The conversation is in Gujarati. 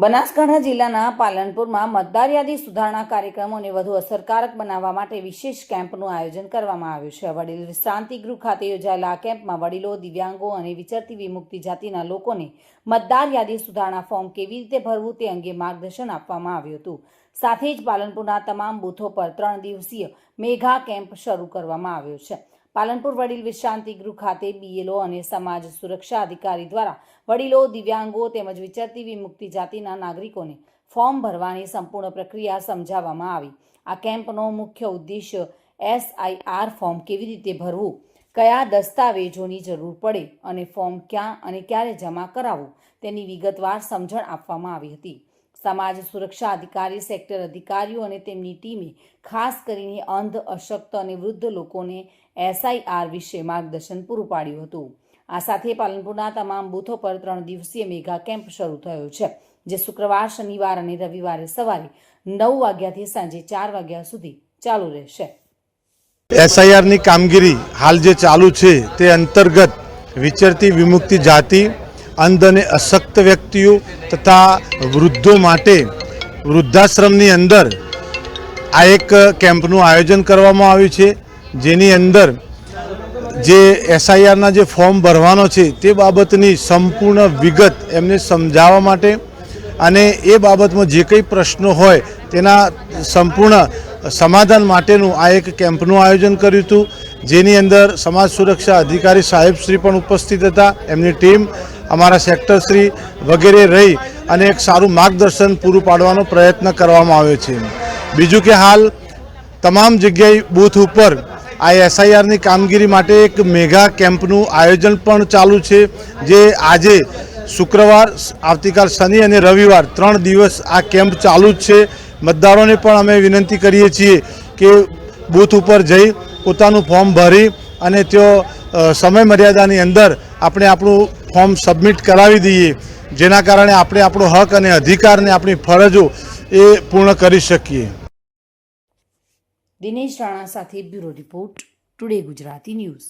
બનાસકાંઠા જિલ્લાના પાલનપુરમાં મતદાર યાદી સુધારણા કાર્યક્રમોને વધુ અસરકારક બનાવવા માટે વિશેષ કેમ્પનું આયોજન કરવામાં આવ્યું છે. વડીલ શાંતિ ગૃહ ખાતે યોજાયેલા આ કેમ્પમાં વડીલો, દિવ્યાંગો અને વિચરતી વિમુક્તિ જાતિના લોકોને મતદાર યાદી સુધારણા ફોર્મ કેવી રીતે ભરવું તે અંગે માર્ગદર્શન આપવામાં આવ્યું હતું. સાથે જ પાલનપુરના તમામ બૂથો પર ત્રણ દિવસીય મેઘા કેમ્પ શરૂ કરવામાં આવ્યો છે. પાલનપુર વડીલ વિશ્રાંતિ ગૃહ ખાતે બીએલઓ અને સમાજ સુરક્ષા અધિકારી દ્વારા વડીલો, દિવ્યાંગો તેમજ વિચરતી વિમુક્તિ જાતિના નાગરિકોને ફોર્મ ભરવાની સંપૂર્ણ પ્રક્રિયા સમજાવવામાં આવી. આ કેમ્પનો મુખ્ય ઉદ્દેશ્ય એસઆઈઆર ફોર્મ કેવી રીતે ભરવું, કયા દસ્તાવેજોની જરૂર પડે અને ફોર્મ ક્યાં અને ક્યારે જમા કરાવવું તેની વિગતવાર સમજણ આપવામાં આવી હતી. સમાજ સુરક્ષા અધિકારી, સેક્ટર અધિકારીઓ અને તેમની ટીમે ખાસ કરીને અંધ, અશક્ત અને વૃદ્ધ લોકોને એસઆઈઆર વિશે માર્ગદર્શન પૂરું પાડ્યું હતું. આ સાથે પાલનપુરના તમામ બૂથો પર ત્રણ દિવસીય મેગા કેમ્પ શરૂ થયો છે, જે શુક્રવાર, શનિવાર અને રવિવારે સવારે નવ વાગ્યાથી સાંજે ચાર વાગ્યા સુધી ચાલુ રહેશે. એસઆઈઆરની કામગીરી હાલ જે ચાલુ છે તે અંતર્ગત વિચરતી વિમુક્તિ જાતિ અંધ અને અશક્ત વ્યક્તિઓ તથા વૃદ્ધો માટે વૃદ્ધાશ્રમની અંદર આ એક કેમ્પનું આયોજન કરવામાં આવ્યું છે. જેની અંદર જે એસઆઈઆરના જે ફોર્મ ભરવાનો છે તે બાબતની સંપૂર્ણ વિગત એમને સમજાવવા માટે અને એ બાબતમાં જે કંઈ પ્રશ્નો હોય તેના સંપૂર્ણ સમાધાન માટેનું આ એક કેમ્પનું આયોજન કર્યું હતું. જેની અંદર સમાજ સુરક્ષા અધિકારી સાહેબશ્રી પણ ઉપસ્થિત હતા. એમની ટીમ અમારા સેક્ટરશ્રી વગેરે રહી અને એક સારું માર્ગદર્શન પૂરું પાડવાનો પ્રયત્ન કરવામાં આવ્યો છે. બીજું કે હાલ તમામ જગ્યાએ બૂથ ઉપર આ એસઆઈઆરની કામગીરી માટે એક મેગા કેમ્પનું આયોજન પણ ચાલુ છે, જે આજે શુક્રવાર, આવતીકાલ શનિ અને રવિવાર ત્રણ દિવસ આ કેમ્પ ચાલુ જ છે. મતદારોને પણ અમે વિનંતી કરીએ છીએ કે બૂથ ઉપર જઈ પોતાનું ફોર્મ ભરી અને તેઓ સમય મર્યાદાની અંદર આપણે આપણું ફોર્મ સબમિટ કરાવી દઈએ, જેના કારણે આપણે આપણો હક અને અધિકારને આપણી ફરજો એ પૂર્ણ કરી શકીએ. દિનેશ રાણા સાથે bureau report, today Gujarati news.